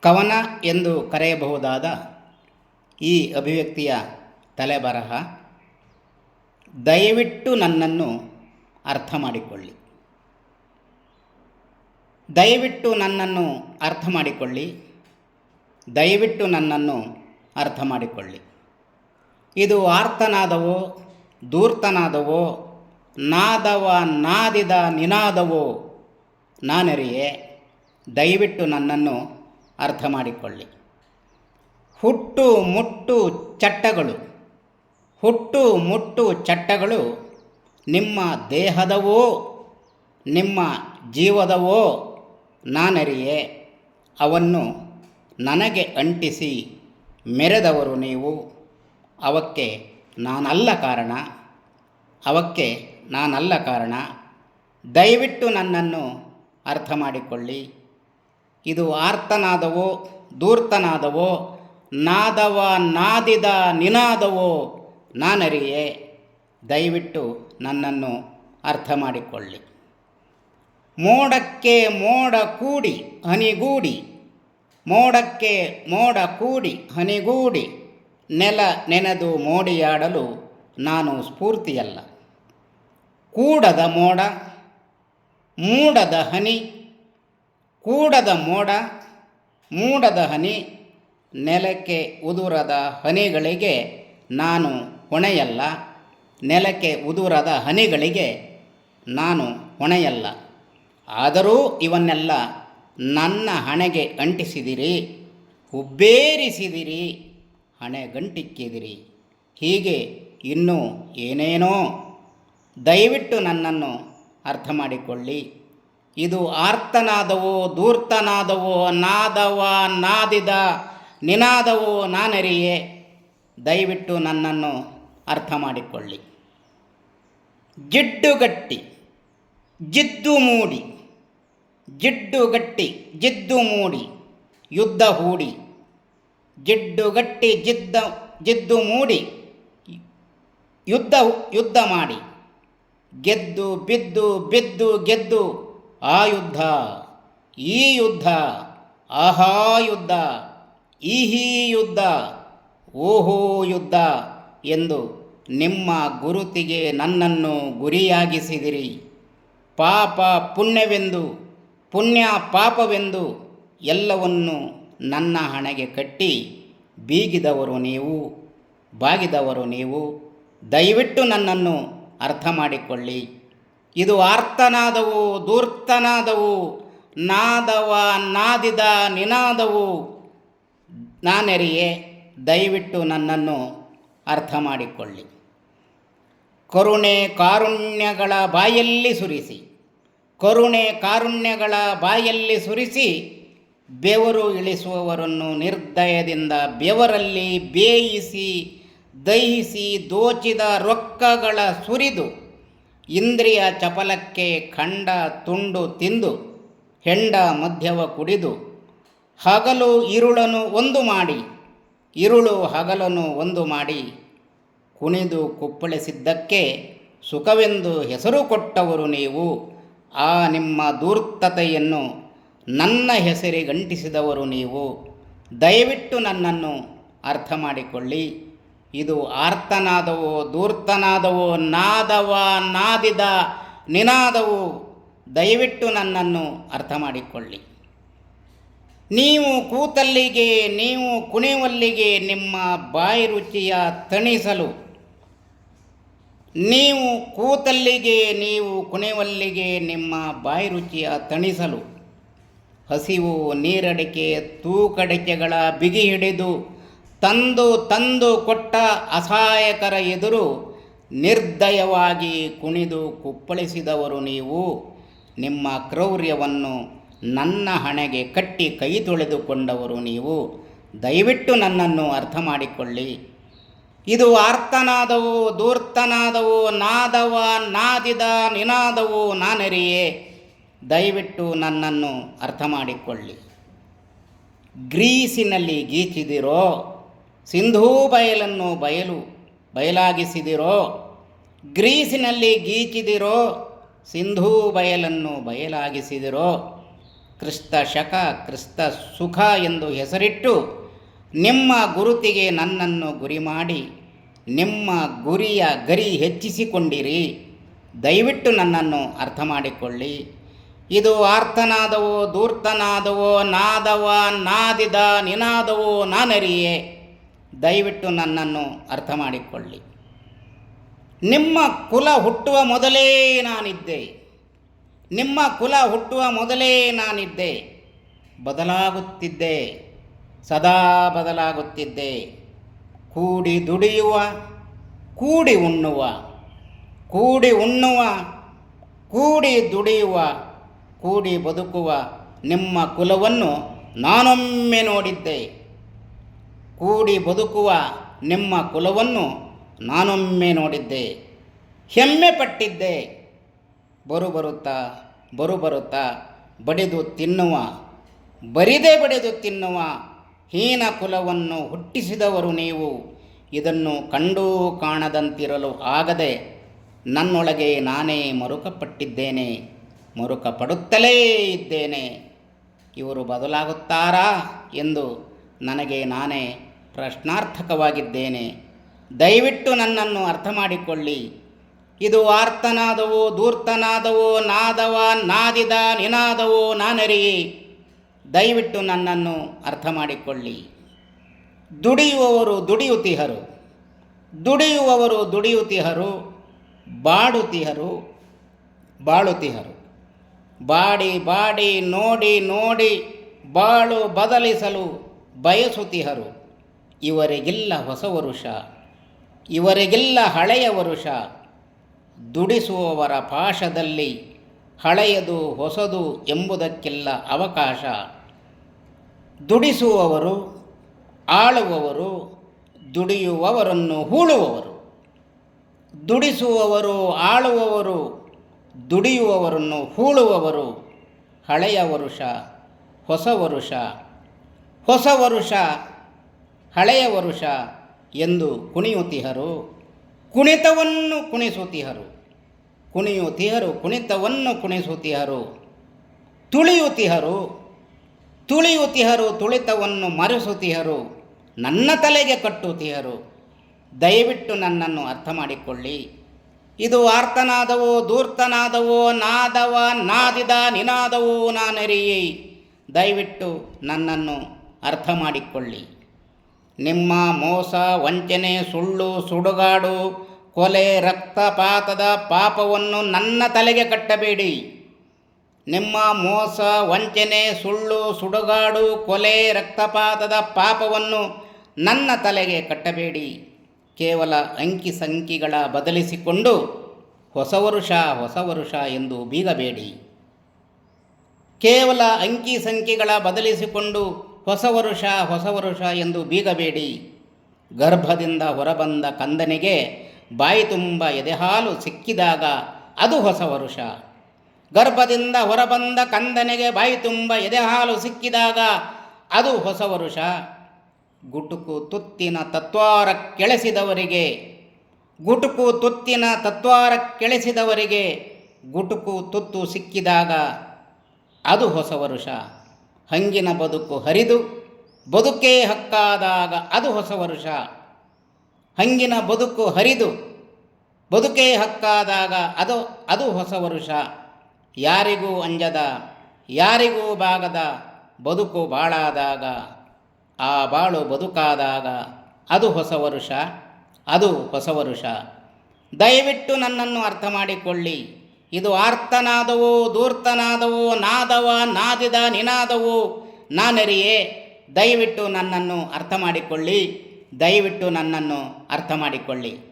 ಕವನ ಎಂದು ಕರೆಯಬಹುದಾದ ಈ ಅಭಿವ್ಯಕ್ತಿಯ ತಲೆಬರಹ, ದಯವಿಟ್ಟು ನನ್ನನ್ನು ಅರ್ಥ ಮಾಡಿಕೊಳ್ಳಿ. ದಯವಿಟ್ಟು ನನ್ನನ್ನು ಅರ್ಥ ಮಾಡಿಕೊಳ್ಳಿ. ದಯವಿಟ್ಟು ನನ್ನನ್ನು ಅರ್ಥ ಮಾಡಿಕೊಳ್ಳಿ. ಇದು ಆರ್ತನಾದವೋ ದೂರ್ತನಾದವೋ ನಾದವ, ನಾದಿದ, ನಿನಾದವೋ ನಾನರಿಯೇ, ದಯವಿಟ್ಟು ನನ್ನನ್ನು ಅರ್ಥ ಮಾಡಿಕೊಳ್ಳಿ. ಹುಟ್ಟು ಮುಟ್ಟು ಚಟ್ಟಗಳು. ಹುಟ್ಟು ಮುಟ್ಟು ಚಟ್ಟಗಳು ನಿಮ್ಮ ದೇಹದವೋ, ನಿಮ್ಮ ಜೀವದವೋ ನಾನರಿಯೇ, ಅವನ್ನು ನನಗೆ ಅಂಟಿಸಿ ಮೆರೆದವರು ನೀವು. ಅವಕ್ಕೆ ನಾನಲ್ಲ ಕಾರಣ. ಅವಕ್ಕೆ ನಾನಲ್ಲ ಕಾರಣ. ದಯವಿಟ್ಟು ನನ್ನನ್ನು ಅರ್ಥ ಮಾಡಿಕೊಳ್ಳಿ. ಇದು ಆರ್ತನಾದವೋ ದೂರ್ತನಾದವೋ ನಾದವ ನಾದಿದ ನಿನಾದವೋ ನಾನರಿಯೇ. ದಯವಿಟ್ಟು ನನ್ನನ್ನು ಅರ್ಥ ಮಾಡಿಕೊಳ್ಳಿ. ಮೋಡಕ್ಕೆ ಮೋಡ ಕೂಡಿ ಹನಿಗೂಡಿ, ಮೋಡಕ್ಕೆ ಮೋಡ ಕೂಡಿ ಹನಿಗೂಡಿ, ನೆಲ ನೆನೆದು ಮೋಡಿಯಾಡಲು ನಾನು ಸ್ಫೂರ್ತಿಯಲ್ಲ. ಕೂಡದ ಮೋಡ, ಮೂಡದ ಹನಿ ಕೂಡದ ಮೋಡ, ಮೂಡದ ಹನಿ, ನೆಲಕ್ಕೆ ಉದುರದ ಹನಿಗಳಿಗೆ ನಾನು ಹೊಣೆಯಲ್ಲ, ನೆಲಕ್ಕೆ ಉದುರದ ಹನಿಗಳಿಗೆ ನಾನು ಹೊಣೆಯಲ್ಲ. ಆದರೂ ಇವನ್ನೆಲ್ಲ ನನ್ನ ಹಣೆಗೆ ಅಂಟಿಸಿದಿರಿ, ಉಬ್ಬೇರಿಸಿದಿರಿ, ಹಣೆ ಗಂಟಿಕ್ಕಿದಿರಿ. ಹೀಗೆ ಇನ್ನೂ ಏನೇನೋ. ದಯವಿಟ್ಟು ನನ್ನನ್ನು ಅರ್ಥ ಮಾಡಿಕೊಳ್ಳಿ. ಇದು ಆರ್ತನಾದವೋ ದೂರ್ತನಾದವೋ ನಾದವ, ನಾದಿದ, ನಿನಾದವೋ ನಾನರಿಯೇ? ದಯವಿಟ್ಟು ನನ್ನನ್ನು ಅರ್ಥ ಮಾಡಿಕೊಳ್ಳಿ. ಜಿಡ್ಡುಗಟ್ಟಿ ಜಿದ್ದು ಮೂಡಿ ಜಿಡ್ಡುಗಟ್ಟಿ ಜಿದ್ದು ಮೂಡಿ ಯುದ್ಧ ಹೂಡಿ, ಜಿಡ್ಡುಗಟ್ಟಿ, ಜಿದ್ದ ಜಿದ್ದು ಮೂಡಿ ಯುದ್ಧ ಯುದ್ಧ ಮಾಡಿ. ಗೆದ್ದು, ಬಿದ್ದು ಬಿದ್ದು, ಗೆದ್ದು ಆ ಯುದ್ಧ, ಈ ಯುದ್ಧ, ಆಹಾ ಯುದ್ಧ, ಈಹಿ ಯುದ್ಧ, ಓಹೋ ಯುದ್ಧ ಎಂದು ನಿಮ್ಮ ಗುರುತಿಗೆ ನನ್ನನ್ನು ಗುರಿಯಾಗಿಸಿದಿರಿ. ಪಾಪ ಪುಣ್ಯವೆಂದು, ಪುಣ್ಯ ಪಾಪವೆಂದು ಎಲ್ಲವನ್ನು ನನ್ನ ಹಣೆಗೆ ಕಟ್ಟಿ ಬೀಗಿದವರು ನೀವು, ಬಾಗಿದವರು ನೀವು. ದಯವಿಟ್ಟು ನನ್ನನ್ನು ಅರ್ಥ ಮಾಡಿಕೊಳ್ಳಿ. ಇದು ಆರ್ತನಾದವು ದೂರ್ತನಾದವು ನಾದವ, ನಾದಿದ, ನಿನಾದವು. ನಾನೆರಿಯೇ, ದಯವಿಟ್ಟು ನನ್ನನ್ನು ಅರ್ಥ ಮಾಡಿಕೊಳ್ಳಿ. ಕರುಣೆ ಕಾರುಣ್ಯಗಳ ಬಾಯಲ್ಲಿ ಸುರಿಸಿ. ಕರುಣೆ ಕಾರುಣ್ಯಗಳ ಬಾಯಲ್ಲಿ ಸುರಿಸಿ ಬೆವರು ಇಳಿಸುವವರನ್ನು ನಿರ್ದಯದಿಂದ ಬೆವರಲ್ಲಿ ಬೇಯಿಸಿ, ದಹಿಸಿ, ದೋಚಿದ ರೊಕ್ಕಗಳ ಸುರಿದು ಇಂದ್ರಿಯ ಚಪಲಕ್ಕೆ ಖಂಡ ತುಂಡು ತಿಂದು, ಹೆಂಡ ಮಧ್ಯವ ಕುಡಿದು, ಹಗಲು ಇರುಳನು ಒಂದು ಮಾಡಿ, ಇರುಳು ಹಗಲನು ಒಂದು ಮಾಡಿ, ಕುಣಿದು ಕುಪ್ಪಳಿಸಿದ್ದಕ್ಕೆ ಸುಖವೆಂದು ಹೆಸರು ಕೊಟ್ಟವರು ನೀವು, ಆ ನಿಮ್ಮ ಧೂರ್ತತೆಯನ್ನು ನನ್ನ ಹೆಸರಿಗಂಟಿಸಿದವರು ನೀವು. ದಯವಿಟ್ಟು ನನ್ನನ್ನು ಅರ್ಥ ಮಾಡಿಕೊಳ್ಳಿ. ಇದು ಆರ್ತನಾದವೋ ದೂರ್ತನಾದವು ನಾದವ, ನಾದಿದ, ನಿನಾದವು, ದಯವಿಟ್ಟು ನನ್ನನ್ನು ಅರ್ಥ ಮಾಡಿಕೊಳ್ಳಿ ನೀವು ಕೂತಲ್ಲಿಗೆ, ನೀವು ಕುಣಿವಲ್ಲಿಗೆ ನಿಮ್ಮ ಬಾಯಿ ರುಚಿಯ ತಣಿಸಲು, ನೀವು ಕೂತಲ್ಲಿಗೆ, ನೀವು ಕುಣಿವಲ್ಲಿಗೆ ನಿಮ್ಮ ಬಾಯಿ ರುಚಿಯ ತಣಿಸಲು, ಹಸಿವು ನೀರಡಿಕೆ, ತೂಕಡಿಕೆಗಳ ಬಿಗಿ ಹಿಡಿದು ತಂದು ತಂದು ಕೊಟ್ಟ ಅಸಹಾಯಕರ ಎದುರು ನಿರ್ದಯವಾಗಿ ಕುಣಿದು ಕುಪ್ಪಳಿಸಿದವರು ನೀವು. ನಿಮ್ಮ ಕ್ರೌರ್ಯವನ್ನು ನನ್ನ ಹಣೆಗೆ ಕಟ್ಟಿ ಕೈ ತೊಳೆದುಕೊಂಡವರು ನೀವು. ದಯವಿಟ್ಟು ನನ್ನನ್ನು ಅರ್ಥ ಮಾಡಿಕೊಳ್ಳಿ. ಇದು ಆರ್ತನಾದವು ದೂರ್ತನಾದವು ನಾದವ, ನಾದಿದ, ನಿನಾದವು ನಾನೆರಿಯೇ. ದಯವಿಟ್ಟು ನನ್ನನ್ನು ಅರ್ಥ ಮಾಡಿಕೊಳ್ಳಿ. ಗ್ರೀಸಿನಲ್ಲಿ ಗೀಚಿದಿರೋ ಸಿಂಧೂ ಬಯಲನ್ನು ಬಯಲು, ಬಯಲಾಗಿಸಿದಿರೋ, ಗ್ರೀಸಿನಲ್ಲಿ ಗೀಚಿದಿರೋ, ಸಿಂಧೂ ಬಯಲನ್ನು ಬಯಲಾಗಿಸಿದಿರೋ, ಕ್ರಿಸ್ತ ಶಕ, ಕ್ರಿಸ್ತ ಸುಖ ಎಂದು ಹೆಸರಿಟ್ಟು ನಿಮ್ಮ ಗುರುತಿಗೆ ನನ್ನನ್ನು ಗುರಿ ಮಾಡಿ ನಿಮ್ಮ ಗುರಿಯ ಗರಿ ಹೆಚ್ಚಿಸಿಕೊಂಡಿರಿ. ದಯವಿಟ್ಟು ನನ್ನನ್ನು ಅರ್ಥ ಮಾಡಿಕೊಳ್ಳಿ ಇದು ಆರ್ತನಾದವೋ ದೂರ್ತನಾದವೋ ನಾದವ, ನಾದಿದ, ನಿನಾದವೋ ನಾನರಿಯೇ. ದಯವಿಟ್ಟು ನನ್ನನ್ನು ಅರ್ಥ ಮಾಡಿಕೊಳ್ಳಿ. ನಿಮ್ಮ ಕುಲ ಹುಟ್ಟುವ ಮೊದಲೇ ನಾನಿದ್ದೆ. ನಿಮ್ಮ ಕುಲ ಹುಟ್ಟುವ ಮೊದಲೇ ನಾನಿದ್ದೆ. ಬದಲಾಗುತ್ತಿದ್ದೆ. ಸದಾ ಬದಲಾಗುತ್ತಿದ್ದೆ. ಕೂಡಿ ದುಡಿಯುವ, ಕೂಡಿ ಉಣ್ಣುವ ಕೂಡಿ ಉಣ್ಣುವ, ಕೂಡಿ ದುಡಿಯುವ, ಕೂಡಿ ಬದುಕುವ ನಿಮ್ಮ ಕುಲವನ್ನು ನಾನೊಮ್ಮೆ ನೋಡಿದ್ದೆ. ಕೂಡಿ ಬದುಕುವ ನಿಮ್ಮ ಕುಲವನ್ನು ನಾನೊಮ್ಮೆ ನೋಡಿದ್ದೆ. ಹೆಮ್ಮೆ ಪಟ್ಟಿದ್ದೆ. ಬರು ಬರುತ್ತಾ ಬರು ಬರುತ್ತಾ, ಬಡಿದು ತಿನ್ನುವ, ಬರಿದೇ ಬಡಿದು ತಿನ್ನುವ ಹೀನ ಕುಲವನ್ನು ಹುಟ್ಟಿಸಿದವರು ನೀವು. ಇದನ್ನು ಕಂಡೂ ಕಾಣದಂತಿರಲು ಆಗದೆ ನನ್ನೊಳಗೆ ನಾನೇ ಮರುಕಪಟ್ಟಿದ್ದೇನೆ, ಮರುಕಪಡುತ್ತಲೇ ಇದ್ದೇನೆ. ಇವರು ಬದಲಾಗುತ್ತಾರಾ ಎಂದು ನನಗೆ ನಾನೇ ಪ್ರಶ್ನಾರ್ಥಕವಾಗಿದ್ದೇನೆ. ದಯವಿಟ್ಟು ನನ್ನನ್ನು ಅರ್ಥ ಮಾಡಿಕೊಳ್ಳಿ ಇದು ಆರ್ತನಾದವೋ ದೂರ್ತನಾದವೋ ನಾದವ, ನಾದಿದ, ನಿನಾದವೋ ನಾನರಿಯೇ ದಯವಿಟ್ಟು ನನ್ನನ್ನು ಅರ್ಥ ಮಾಡಿಕೊಳ್ಳಿ ದುಡಿಯುವವರು ದುಡಿಯುತಿಹರು. ದುಡಿಯುವವರು ದುಡಿಯುತಿಹರು, ಬಾಡುತಿಹರು, ಬಾಳುತಿಹರು. ಬಾಡಿ ಬಾಡಿ, ನೋಡಿ ನೋಡಿ, ಬಾಳು ಬದಲಿಸಲು ಬಯಸುತ್ತಿಹರು ಇವರಿಗಿಲ್ಲ ಹೊಸ ವರುಷ, ಇವರಿಗೆಲ್ಲ ಹಳೆಯ ವರುಷ. ದುಡಿಸುವವರ ಪಾಶದಲ್ಲಿ ಹಳೆಯದು ಹೊಸದು ಎಂಬುದಕ್ಕೆಲ್ಲ ಅವಕಾಶ. ದುಡಿಸುವವರು, ಆಳುವವರು, ದುಡಿಯುವವರನ್ನು ಹೂಳುವವರು. ದುಡಿಸುವವರು, ಆಳುವವರು, ದುಡಿಯುವವರನ್ನು ಹೂಳುವವರು. ಹಳೆಯ ವರುಷ, ಹೊಸ ವರುಷ ಹೊಸ ವರುಷ. ಹಳೆಯ ವರುಷ ಎಂದು ಕುಣಿಯುತ್ತಿಹರು ಕುಣಿತವನ್ನು ಕುಣಿಸುತ್ತಿಹರು ಕುಣಿಯುತ್ತಿಹರು ಕುಣಿತವನ್ನು ಕುಣಿಸುತ್ತಿಹರು ತುಳಿಯುತ್ತಿಹರು ತುಳಿಯುತ್ತಿಹರು ತುಳಿತವನ್ನು ಮರೆಸುತ್ತಿಹರು ನನ್ನ ತಲೆಗೆ ಕಟ್ಟುತ್ತಿಹರು ದಯವಿಟ್ಟು ನನ್ನನ್ನು ಅರ್ಥ ಮಾಡಿಕೊಳ್ಳಿ ಇದು ಆರ್ತನಾದವೋ ದೂರ್ತನಾದವೋ ನಾದವ, ನಾದಿದ, ನಿನಾದವೋ ನಾನರಿಯೇ. ದಯವಿಟ್ಟು ನನ್ನನ್ನು ಅರ್ಥ ಮಾಡಿಕೊಳ್ಳಿ ನಿಮ್ಮ ಮೋಸ, ವಂಚನೆ, ಸುಳ್ಳು, ಸುಡುಗಾಡು, ಕೊಲೆ, ರಕ್ತಪಾತದ ಪಾಪವನ್ನು ನನ್ನ ತಲೆಗೆ ಕಟ್ಟಬೇಡಿ. ನಿಮ್ಮ ಮೋಸ, ವಂಚನೆ, ಸುಳ್ಳು, ಸುಡುಗಾಡು, ಕೊಲೆ, ರಕ್ತಪಾತದ ಪಾಪವನ್ನು ನನ್ನ ತಲೆಗೆ ಕಟ್ಟಬೇಡಿ. ಕೇವಲ ಅಂಕಿ ಸಂಖ್ಯೆಗಳ ಬದಲಿಸಿಕೊಂಡು ಹೊಸ ವರುಷ ಹೊಸ ವರುಷ ಎಂದು ಬೀಗಬೇಡಿ. ಕೇವಲ ಅಂಕಿ ಸಂಖ್ಯೆಗಳ ಬದಲಿಸಿಕೊಂಡು ಹೊಸ ವರುಷ ಹೊಸ ವರುಷ ಎಂದು ಬೀಗಬೇಡಿ. ಗರ್ಭದಿಂದ ಹೊರಬಂದ ಕಂದನಿಗೆ ಬಾಯಿ ತುಂಬ ಎದೆಹಾಲು ಸಿಕ್ಕಿದಾಗ ಅದು ಹೊಸ ವರುಷ. ಗರ್ಭದಿಂದ ಹೊರಬಂದ ಕಂದನಿಗೆ ಬಾಯಿ ತುಂಬ ಎದೆಹಾಲು ಸಿಕ್ಕಿದಾಗ ಅದು ಹೊಸ ವರುಷ. ಗುಟುಕು ತುತ್ತಿನ ತತ್ವಾರ ಕೆಳೆಸಿದವರಿಗೆ, ಗುಟುಕು ತುತ್ತಿನ ತತ್ವಾರ ಕೆಳೆಸಿದವರಿಗೆ ಗುಟುಕು ತುತ್ತು ಸಿಕ್ಕಿದಾಗ ಅದು ಹೊಸ ವರುಷ. ಹಂಗಿನ ಬದುಕು ಹರಿದು ಬದುಕೇ ಹಕ್ಕಾದಾಗ ಅದು ಹೊಸ ವರುಷ. ಹಂಗಿನ ಬದುಕು ಹರಿದು ಬದುಕೇ ಹಕ್ಕಾದಾಗ ಅದು ಅದು ಹೊಸ ವರುಷ. ಯಾರಿಗೂ ಅಂಜದ, ಯಾರಿಗೂ ಬಾಗದ ಬದುಕು ಬಾಳಾದಾಗ, ಆ ಬಾಳು ಬದುಕಾದಾಗ ಅದು ಹೊಸ ವರುಷ, ಅದು ಹೊಸ ವರುಷ. ದಯವಿಟ್ಟು ನನ್ನನ್ನು ಅರ್ಥ ಮಾಡಿಕೊಳ್ಳಿ. ಇದು ಆರ್ತನಾದವು ದೂರ್ತನಾದವು ನಾದವ, ನಾದಿದ, ನಿನಾದವು, ನಾನರಿಯೇ, ದಯವಿಟ್ಟು ನನ್ನನ್ನು ಅರ್ಥ ಮಾಡಿಕೊಳ್ಳಿ ದಯವಿಟ್ಟು ನನ್ನನ್ನು ಅರ್ಥ ಮಾಡಿಕೊಳ್ಳಿ